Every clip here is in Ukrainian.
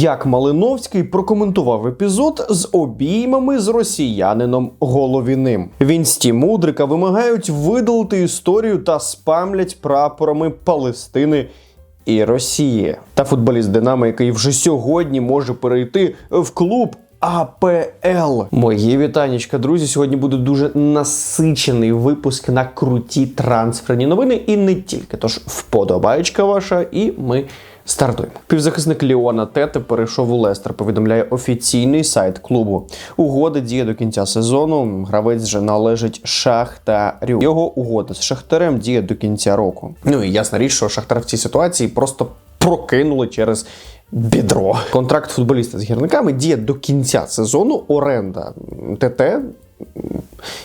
Як Малиновський прокоментував епізод з обіймами з росіянином Головіним. Вінсті Мудрика вимагають видалити історію та спамлять прапорами Палестини. І Росії та футболіст Динамо, який вже сьогодні може перейти в клуб АПЛ. Мої вітанечка, друзі. Сьогодні буде дуже насичений випуск на круті трансферні новини, і не тільки. Тож вподобаєчка ваша, і ми стартуємо. Півзахисник Ліона Тете перейшов у Лестер. Повідомляє офіційний сайт клубу. Угода діє до кінця сезону. Гравець вже належить Шахтарю. Його угода з Шахтарем діє до кінця року. Ну і ясна річ, що Шахтар в цій ситуації просто прокинули через бідро. Контракт футболіста з гірниками діє до кінця сезону. Оренда ТТ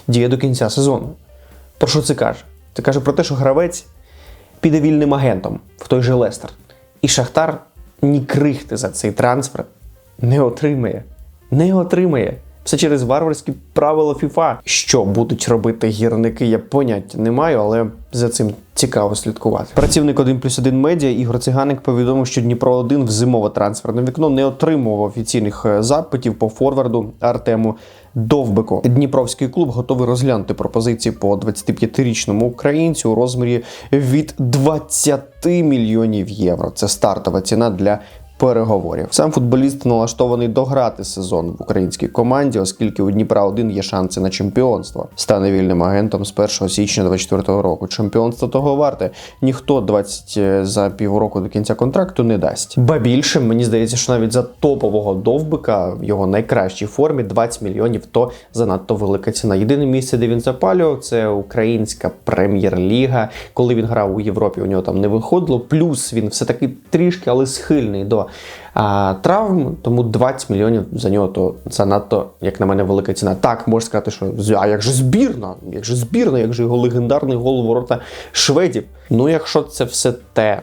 діє до кінця сезону. Про що це каже? Це каже про те, що гравець піде вільним агентом в той же Лестер. І Шахтар ні крихти за цей трансфер не отримає. Не отримає. Все через варварські правила ФІФА. Що будуть робити гірники, я поняття не маю, але за цим цікаво слідкувати. Працівник 1 плюс 1 медіа Ігор Циганик повідомив, що Дніпро 1 в зимове трансферне вікно не отримував офіційних е, запитів по форварду Артему Довбику. Дніпровський клуб готовий розглянути пропозиції по 25-річному українцю у розмірі від 20 мільйонів євро. Це стартова ціна для переговорів. Сам футболіст налаштований дограти сезон в українській команді, оскільки у Дніпра 1 є шанси на чемпіонство. Стане вільним агентом з 1 січня 2024 року. Чемпіонство того варте. Ніхто 20 за півроку до кінця контракту не дасть. Ба більше мені здається, що навіть за топового довбика в його найкращій формі 20 мільйонів то занадто велика ціна. Єдине місце, де він запалював, це українська прем'єр-ліга. Коли він грав у Європі, у нього там не виходило. Плюс він все таки трішки, але схильний до травм, тому 20 мільйонів за нього то занадто, як на мене, велика ціна. Так, можна сказати, що а як же збірна? Як же збірна, як же його легендарний гол ворота шведів? Ну, якщо це все те,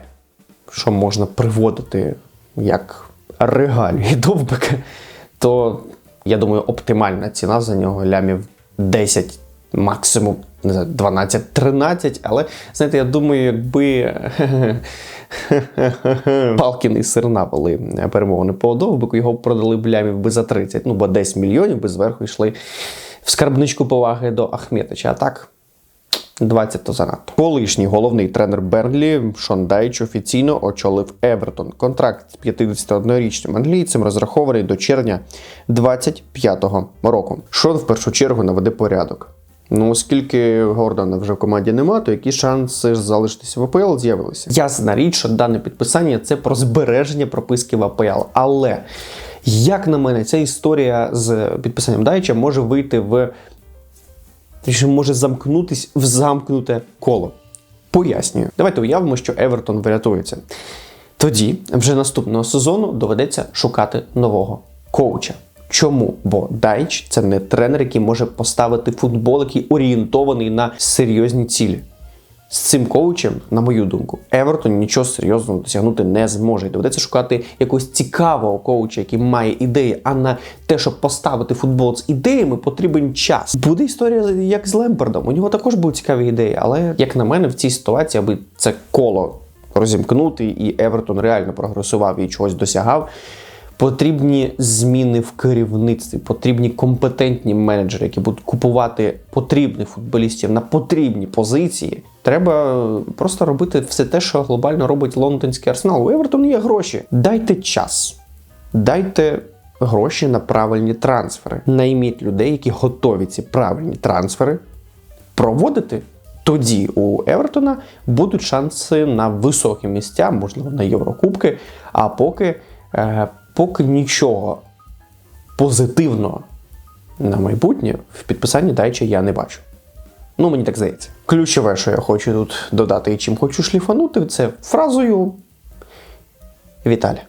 що можна приводити як регалії довбика, то я думаю, оптимальна ціна за нього лямів 10, максимум не знаю, 12-13. Але знаєте, я думаю, якби Палкін і Сирна вели перемовини по довбику, його продали б лямів би за 30, ну бо 10 мільйонів би зверху йшли в скарбничку поваги до Ахметича. А так. 20 то занадто. Колишній головний тренер Бернлі Шон Дайч офіційно очолив Евертон. Контракт з 51-річним англійцем розрахований до червня 25-го року. Шон в першу чергу наведе порядок. Ну, оскільки Гордона вже в команді нема, то які шанси залишитися в АПЛ з'явилися? Ясна річ, що дане підписання це про збереження прописки в АПЛ. Але як на мене, ця історія з підписанням Дайча може вийти в може замкнутись в замкнуте коло. Пояснюю. Давайте уявимо, що Евертон врятується. Тоді, вже наступного сезону, доведеться шукати нового коуча. Чому? Бо Дайч це не тренер, який може поставити футбол, який орієнтований на серйозні цілі. З цим коучем, на мою думку, Евертон нічого серйозного досягнути не зможе. Доведеться шукати якогось цікавого коуча, який має ідеї, а на те, щоб поставити футбол з ідеями, потрібен час. Буде історія як з Лемпердом. У нього також були цікаві ідеї, але як на мене, в цій ситуації, аби це коло розімкнути, і Евертон реально прогресував і чогось досягав. Потрібні зміни в керівництві, потрібні компетентні менеджери, які будуть купувати потрібних футболістів на потрібні позиції. Треба просто робити все те, що глобально робить лондонський арсенал. У Евертон є гроші. Дайте час, дайте гроші на правильні трансфери. Найміть людей, які готові ці правильні трансфери проводити. Тоді у Евертона будуть шанси на високі місця, можливо, на Єврокубки. А поки. Е, поки нічого позитивного на майбутнє в підписанні Дайча я не бачу. Ну, мені так здається. Ключове, що я хочу тут додати і чим хочу шліфанути, це фразою Віталя.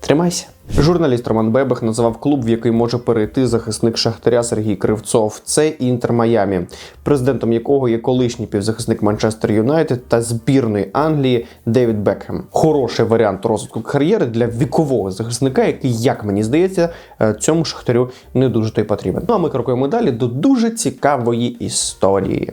Тримайся. Журналіст Роман Бебех називав клуб, в який може перейти захисник Шахтаря Сергій Кривцов. Це Інтер Майамі, президентом якого є колишній півзахисник Манчестер Юнайтед та збірної Англії Девід Бекхем. Хороший варіант розвитку кар'єри для вікового захисника, який, як мені здається, е, цьому шахтарю не дуже той потрібен. Ну а ми крокуємо далі до дуже цікавої історії.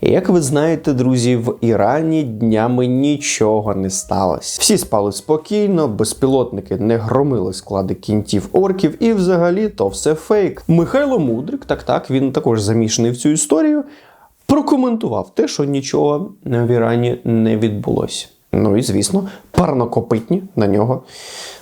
І як ви знаєте, друзі, в Ірані днями нічого не сталося. Всі спали спокійно, безпілотники не громили склади кінтів орків, і взагалі то все фейк. Михайло Мудрик, так так, він також замішаний в цю історію. Прокоментував те, що нічого в Ірані не відбулося. Ну і звісно, парнокопитні на нього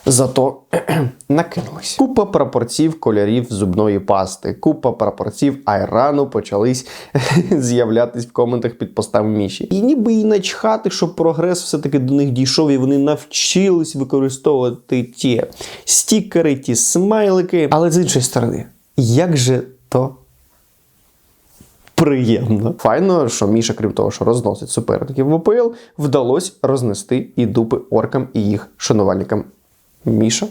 зато накинулись. Купа прапорців кольорів зубної пасти, купа прапорців айрану почались з'являтись в коментах під постами Міші. І ніби і начхати, що прогрес все-таки до них дійшов, і вони навчились використовувати ті стікери, ті смайлики. Але з іншої сторони, як же приємно. Файно, що Міша, крім того, що розносить суперників в ОПЛ, вдалося рознести і дупи оркам і їх шанувальникам. Міша.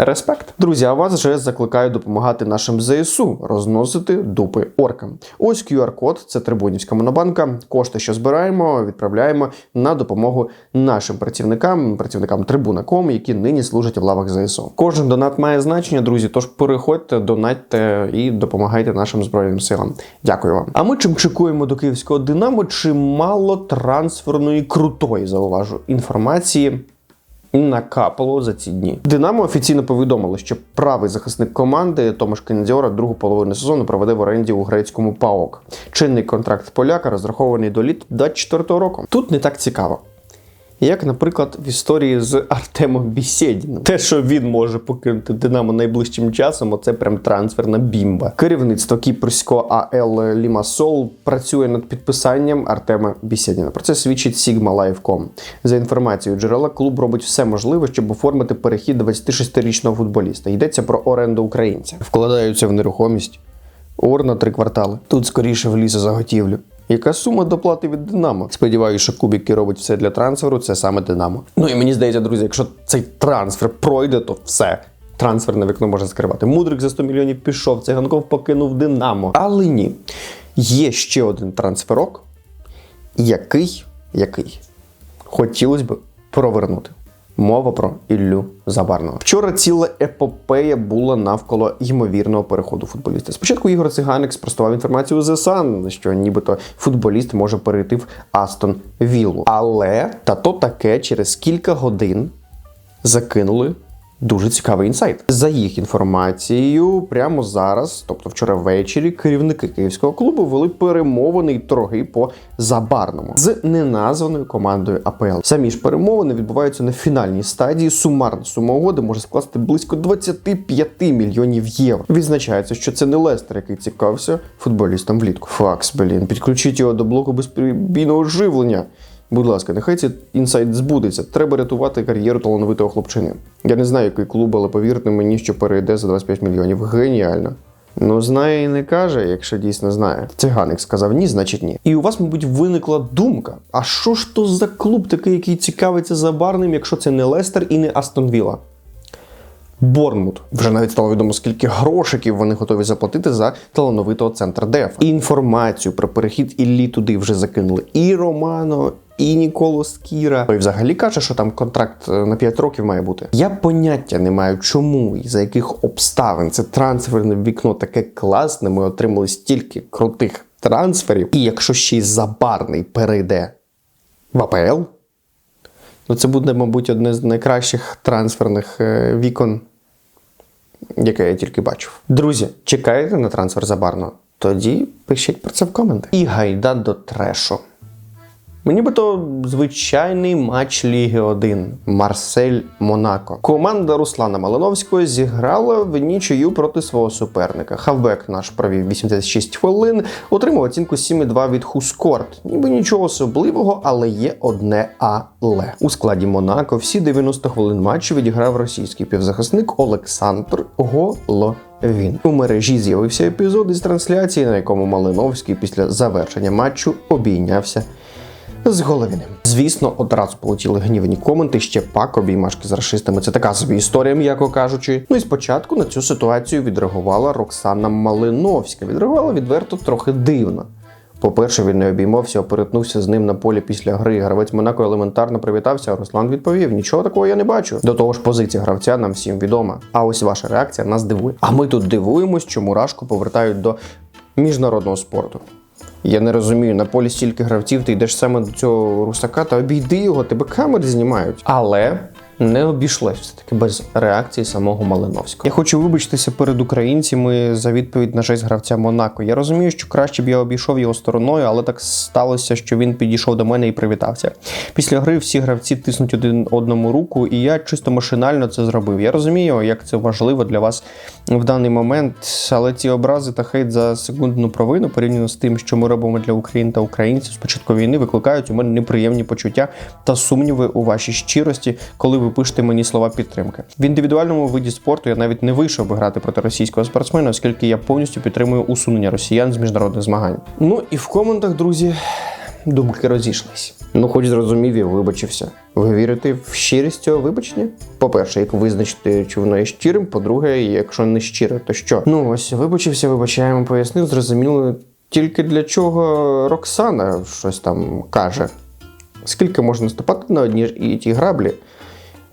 Респект. Друзі, а вас вже закликаю допомагати нашим ЗСУ розносити дупи оркам. Ось QR-код, це Трибунівська монобанка. Кошти, що збираємо, відправляємо на допомогу нашим працівникам, працівникам Трибуна.ком, які нині служать в лавах ЗСУ. Кожен донат має значення, друзі. Тож переходьте, донатьте і допомагайте нашим збройним силам. Дякую вам. А ми чим чекуємо до київського Динамо? Чимало трансферної крутої зауважу інформації накапало за ці дні. Динамо офіційно повідомило, що правий захисник команди Томаш Кендіора другу половину сезону проведе в оренді у грецькому ПАОК. Чинний контракт поляка розрахований до літ 24 року. Тут не так цікаво. Як, наприклад, в історії з Артемом Бісєдіним. Те, що він може покинути Динамо найближчим часом, оце прям трансферна бімба. Керівництво кіпрського АЛ Лімасол працює над підписанням Артема Бісєдіна. Про це свідчить Sigma Live.com. За інформацією джерела, клуб робить все можливе, щоб оформити перехід 26-річного футболіста. Йдеться про оренду українця. Вкладаються в нерухомість. Ор на три квартали. Тут скоріше в лісозаготівлю. Яка сума доплати від Динамо? Сподіваюся, що Кубік, який робить все для трансферу, це саме Динамо. Ну і мені здається, друзі, якщо цей трансфер пройде, то все. Трансферне вікно може скривати. Мудрик за 100 мільйонів пішов, циганков покинув Динамо. Але ні. Є ще один трансферок, який, який хотілося б провернути. Мова про Іллю Забарного. Вчора ціла епопея була навколо ймовірного переходу футболіста. Спочатку Ігор Циганик спростував інформацію з ЗСА, що нібито футболіст може перейти в Астон Віллу. Але та то таке через кілька годин закинули Дуже цікавий інсайт. За їх інформацією, прямо зараз, тобто вчора ввечері, керівники київського клубу вели перемовини й торги по забарному з неназваною командою АПЛ. Самі ж перемовини відбуваються на фінальній стадії. Сумарна сума угоди може скласти близько 25 мільйонів євро. Відзначається, що це не Лестер, який цікавився футболістом влітку. Факс, блін, підключіть його до блоку безперебійного живлення. Будь ласка, нехай цей інсайт збудеться. Треба рятувати кар'єру талановитого хлопчини. Я не знаю, який клуб, але повірте мені, що перейде за 25 мільйонів. Геніально. Ну, знає і не каже, якщо дійсно знає. Циганик сказав ні, значить ні. І у вас, мабуть, виникла думка: а що ж то за клуб такий, який цікавиться забарним, якщо це не Лестер і не Астон Вілла? Борнмут. Вже навіть стало відомо, скільки грошиків вони готові заплатити за талановитого центр ДЕФ. Інформацію про перехід Іллі туди вже закинули і Романо, і Ніколо Скіра. Той взагалі каже, що там контракт е, на 5 років має бути. Я поняття не маю, чому і за яких обставин це трансферне вікно таке класне. Ми отримали стільки крутих трансферів. І якщо ще й забарний перейде в АПЛ, ну це буде, мабуть, одне з найкращих трансферних е, вікон, яке я тільки бачив. Друзі, чекаєте на трансфер забарного? Тоді пишіть про це в коменти. І гайда до трешу. Нібито звичайний матч Ліги 1 Марсель Монако. Команда Руслана Малиновського зіграла в нічию проти свого суперника. Хавбек наш провів 86 хвилин, отримав оцінку 7,2 від Хускорт. Ніби нічого особливого, але є одне але. У складі Монако всі 90 хвилин матчу відіграв російський півзахисник Олександр Головін. У мережі з'явився епізод із трансляції, на якому Малиновський після завершення матчу обійнявся з Головіним. Звісно, одразу полетіли гнівні коменти, ще пак обіймашки з расистами. Це така собі історія, м'яко кажучи. Ну і спочатку на цю ситуацію відреагувала Роксана Малиновська. Відреагувала відверто трохи дивно. По-перше, він не обіймався, а перетнувся з ним на полі після гри. Гравець Монако елементарно привітався, а Руслан відповів: нічого такого я не бачу. До того ж, позиція гравця нам всім відома. А ось ваша реакція нас дивує. А ми тут дивуємось, чому Рашку повертають до міжнародного спорту. Я не розумію, на полі стільки гравців, ти йдеш саме до цього русака та обійди його, тебе камери знімають. Але не обійшлось все-таки без реакції самого Малиновського. Я хочу вибачитися перед українцями за відповідь на жесть гравця Монако. Я розумію, що краще б я обійшов його стороною, але так сталося, що він підійшов до мене і привітався. Після гри всі гравці тиснуть один одному руку, і я чисто машинально це зробив. Я розумію, як це важливо для вас в даний момент, але ці образи та хейт за секундну провину порівняно з тим, що ми робимо для України та українців з початку війни, викликають у мене неприємні почуття та сумніви у вашій щирості, коли ви пишете мені слова підтримки. В індивідуальному виді спорту я навіть не вийшов би грати проти російського спортсмена, оскільки я повністю підтримую усунення росіян з міжнародних змагань. Ну і в коментах, друзі, думки розійшлись. Ну, хоч зрозумів, я вибачився. Ви вірите в щирість цього вибачення? По-перше, як визначити, чи воно є щирим. По-друге, якщо не щире, то що? Ну ось вибачився, вибачаємо, пояснив, зрозуміло. Тільки для чого Роксана щось там каже. Скільки можна наступати на одні і ті граблі?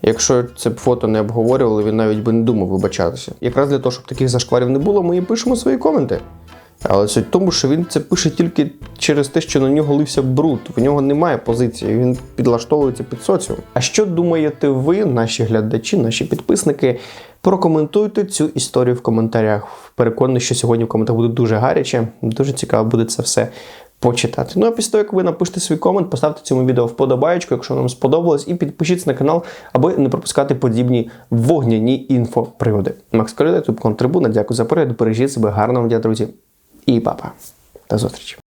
Якщо це б фото не обговорювали, він навіть би не думав вибачатися. Якраз для того, щоб таких зашкварів не було, ми і пишемо свої коменти. Але суть в тому, що він це пише тільки через те, що на нього лився бруд. В нього немає позиції, він підлаштовується під соціум. А що думаєте ви, наші глядачі, наші підписники? Прокоментуйте цю історію в коментарях. Переконаний, що сьогодні в коментарях буде дуже гаряче, дуже цікаво буде це все почитати. Ну а після того, як ви напишете свій комент, поставте цьому відео вподобаєчку, якщо вам сподобалось, і підпишіться на канал, аби не пропускати подібні вогняні інфоприводи. Макс Коляда, Тубкон Трибуна. Дякую за перегляд. Бережіть себе, гарного дня, друзі. І папа. До зустрічі.